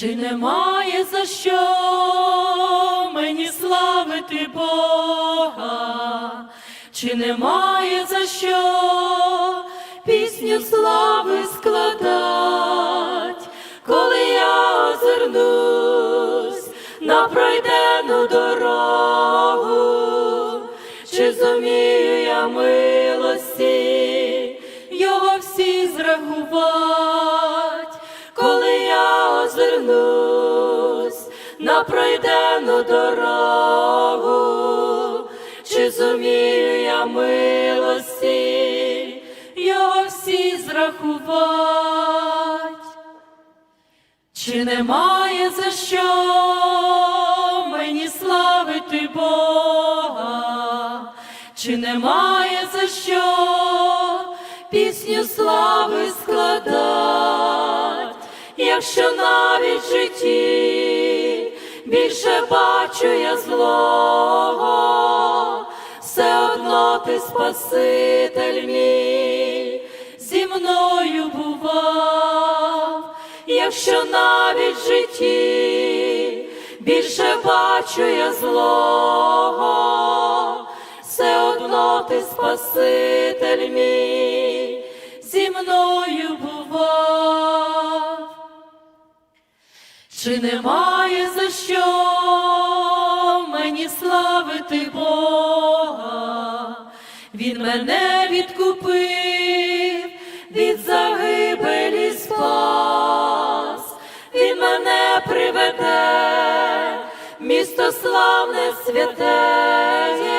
Чи немає за що мені славити Бога? Чи немає за що пісню слави складать, коли я озирнусь на пройдену дорогу, чи зумію я милості його всі зрахувать, на пройдену дорогу, чи зумію я милості його всі зрахувать. Чи немає за що мені славити Бога? Чи немає за що пісню слави складать, якщо навіть злого, все одно ти Спаситель мій. Зі мною бував, якщо навіть в житті більше бачу я злого, все одно ти Спаситель мій. Зі мною бував. Чи немає за що мені славити Бога? Він мене відкупив від загибелі спас, він мене приведе, місто славне святеє,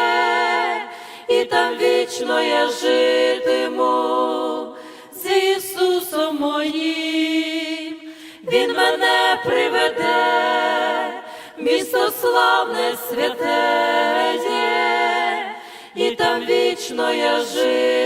і там вічно я житиму з Ісусом моїм, Він мене приведе, місто славне святе, і там вічно я житиму